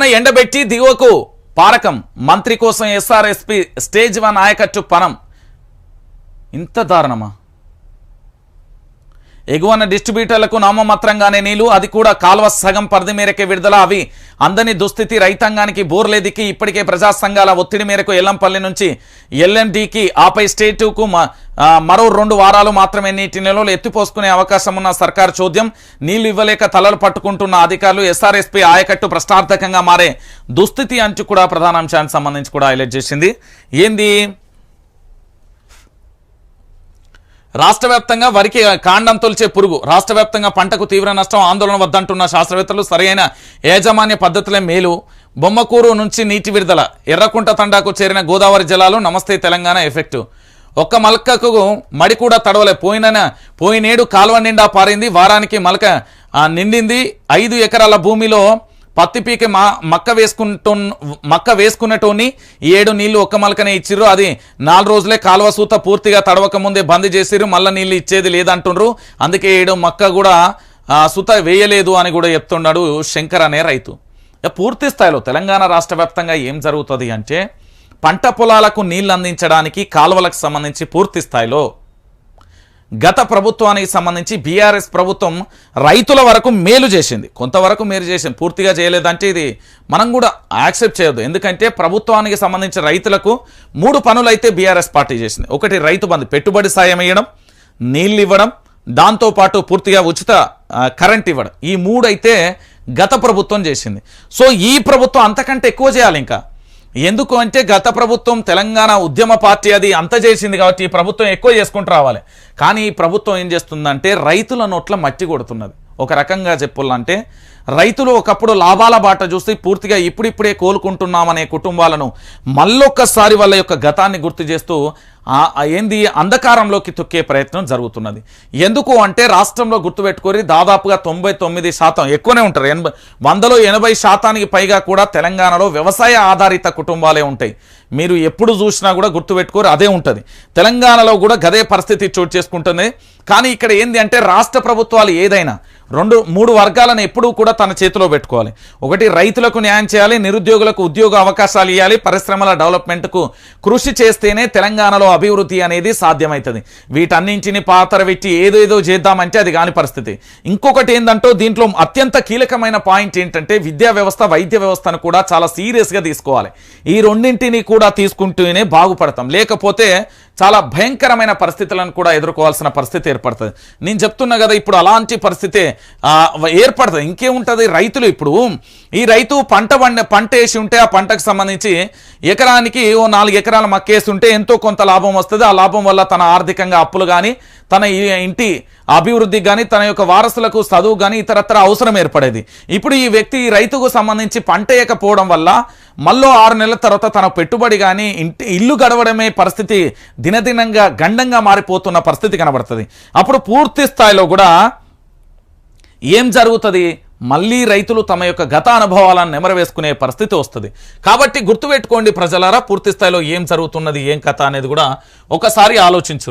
ఎగువన ఎండబెట్టి దిగువకు పారకం. మంత్రి కోసం ఎస్ఆర్ఎస్పి స్టేజ్ వన్ ఆయకట్టు పనం ఇంత దారుణమా? ఎగువన డిస్ట్రిబ్యూటర్లకు నామమాత్రంగానే నీళ్ళు అది కూడా కాల్వ సగం పరిధి మేరకే విడుదల. అవి అందని దుస్థితి రైతాంగానికి బోర్లేదికి ఇప్పటికే ప్రజా సంఘాల ఒత్తిడి మేరకు ఎల్లంపల్లి నుంచి ఎల్ఎండికి ఆపై స్టేటుకు మ- మరో రెండు వారాలు మాత్రమే నీటి నిల్వలు ఎత్తిపోసుకునే అవకాశం ఉన్న సర్కారు చోద్యం. నీళ్ళు ఇవ్వలేక తలలు పట్టుకుంటున్న అధికారులు ఎస్ఆర్ఎస్పీ ఆయకట్టు ప్రశ్నార్థకంగా మారే దుస్థితి అంచు కూడా ప్రధాన అంశానికి సంబంధించి కూడా హైలైట్ చేసింది. ఏంది? రాష్ట్ర వ్యాప్తంగా వరికి కాండం తొలిచే పురుగు రాష్ట్ర వ్యాప్తంగా పంటకు తీవ్ర నష్టం ఆందోళన వద్దంటున్న శాస్త్రవేత్తలు సరైన యాజమాన్య పద్ధతులే మేలు. బొమ్మకూరు నుంచి నీటి విడుదల ఎర్రకుంట తండాకు చేరిన గోదావరి జలాలు నమస్తే తెలంగాణ ఎఫెక్టు. ఒక్క మలకకు మడి కూడా తడవలే పోయిన పోయినేడు కాలువ నిండా పారింది వారానికి మలక నిండింది. ఐదు ఎకరాల భూమిలో పత్తి పీక మా మక్క వేసుకుంటు మక్క వేసుకున్నటోని ఈ ఏడు నీళ్ళు ఒక్క మలకనే ఇచ్చిర్రు. అది నాలుగు రోజులే కాలువ సూత పూర్తిగా తడవక ముందే బంద్ చేసిర్రు. మళ్ళీ నీళ్ళు ఇచ్చేది లేదంటుండ్రు. అందుకే ఏడు మక్క కూడా సుత వేయలేదు అని కూడా చెప్తున్నాడు శంకర్ అనే రైతు. పూర్తి స్థాయిలో తెలంగాణ రాష్ట్ర వ్యాప్తంగా ఏం జరుగుతుంది అంటే పంట పొలాలకు నీళ్ళు అందించడానికి కాలువలకు సంబంధించి పూర్తి స్థాయిలో గత ప్రభుత్వానికి సంబంధించి బీఆర్ఎస్ ప్రభుత్వం రైతుల వరకు మేలు చేసింది. కొంతవరకు మేలు చేసింది. పూర్తిగా చేయలేదంటే ఇది మనం కూడా యాక్సెప్ట్ చేయొద్దు. ఎందుకంటే ప్రభుత్వానికి సంబంధించి రైతులకు మూడు పనులు అయితే బీఆర్ఎస్ పార్టీ చేసింది. ఒకటి రైతు బంధు పెట్టుబడి సాయం ఇవ్వడం నీళ్ళు ఇవ్వడం దాంతోపాటు పూర్తిగా ఉచిత కరెంట్ ఇవ్వడం. ఈ మూడు అయితే గత ప్రభుత్వం చేసింది. సో ఈ ప్రభుత్వం అంతకంటే ఎక్కువ చేయాలి ఇంకా. ఎందుకు అంటే గత ప్రభుత్వం తెలంగాణ ఉద్యమ పార్టీ అది అంత చేసింది కాబట్టి ఈ ప్రభుత్వం ఎక్కువ చేసుకుంటూ రావాలి. కానీ ఈ ప్రభుత్వం ఏం చేస్తుందంటే రైతుల నోట్ల మట్టి కొడుతున్నది. ఒక రకంగా చెప్పాలంటే రైతులు ఒకప్పుడు లాభాల బాట చూసి పూర్తిగా ఇప్పుడిప్పుడే కోలుకుంటున్నామనే కుటుంబాలను మళ్ళొక్కసారి వాళ్ళ యొక్క గతాన్ని గుర్తు చేస్తూ ఏంది అంధకారంలోకి తొక్కే ప్రయత్నం జరుగుతున్నది. ఎందుకు అంటే రాష్ట్రంలో గుర్తుపెట్టుకొని దాదాపుగా తొంభై తొమ్మిది శాతం ఎక్కువనే ఉంటారు. ఎనభై వందలో ఎనభై శాతానికి పైగా కూడా తెలంగాణలో వ్యవసాయ ఆధారిత కుటుంబాలే ఉంటాయి. మీరు ఎప్పుడు చూసినా కూడా గుర్తుపెట్టుకోరు అదే ఉంటుంది. తెలంగాణలో కూడా గదే పరిస్థితి చోటు చేసుకుంటుంది. కానీ ఇక్కడ ఏంది అంటే రాష్ట్ర ప్రభుత్వాలు ఏదైనా రెండు మూడు వర్గాలను ఎప్పుడూ కూడా తన చేతిలో పెట్టుకోవాలి. ఒకటి రైతులకు న్యాయం చేయాలి నిరుద్యోగులకు ఉద్యోగ అవకాశాలు ఇవ్వాలి పరిశ్రమల డెవలప్మెంట్కు కృషి చేస్తేనే తెలంగాణలో అభివృద్ధి అనేది సాధ్యమవుతుంది వీటన్నింటిని పాతర పెట్టి ఏదేదో చేద్దామంటే అది కాని పరిస్థితి. ఇంకొకటి ఏంటంటే దీంట్లో అత్యంత కీలకమైన పాయింట్ ఏంటంటే విద్యా వ్యవస్థ వైద్య వ్యవస్థను కూడా చాలా సీరియస్గా తీసుకోవాలి. ఈ రెండింటిని కూడా తీసుకుంటూనే బాగుపడతాం. లేకపోతే చాలా భయంకరమైన పరిస్థితులను కూడా ఎదుర్కోవాల్సిన పరిస్థితి ఏర్పడుతుంది. నేను చెప్తున్నా కదా ఇప్పుడు అలాంటి పరిస్థితి ఏర్పడుతుంది. ఇంకేముంటుంది? రైతులు ఇప్పుడు ఈ రైతు పంట పండ పంట వేసి ఉంటే ఆ పంటకు సంబంధించి ఎకరానికి ఓ నాలుగు ఎకరాల మక్కేసి ఉంటే ఎంతో కొంత లాభం వస్తుంది. ఆ లాభం వల్ల తన ఆర్థికంగా అప్పులు కానీ తన ఈ- ఇంటి అభివృద్ధికి కానీ తన యొక్క వారసులకు చదువు కానీ ఇతరత్ర అవసరం ఏర్పడేది. ఇప్పుడు ఈ వ్యక్తి ఈ రైతుకు సంబంధించి పంట వేయకపోవడం వల్ల మళ్ళీ ఆరు నెలల తర్వాత తన పెట్టుబడి కానీ ఇంటి ఇల్లు గడవడమే పరిస్థితి దినదినంగా గండంగా మారిపోతున్న పరిస్థితి కనబడుతుంది. అప్పుడు పూర్తి స్థాయిలో కూడా ఏం జరుగుతుంది? మళ్ళీ రైతులు తమ యొక్క గత అనుభవాలను నెమరవేసుకునే పరిస్థితి వస్తుంది. కాబట్టి గుర్తుపెట్టుకోండి ప్రజలారా పూర్తి స్థాయిలో ఏం జరుగుతున్నది ఏం కథ అనేది కూడా ఒకసారి ఆలోచించు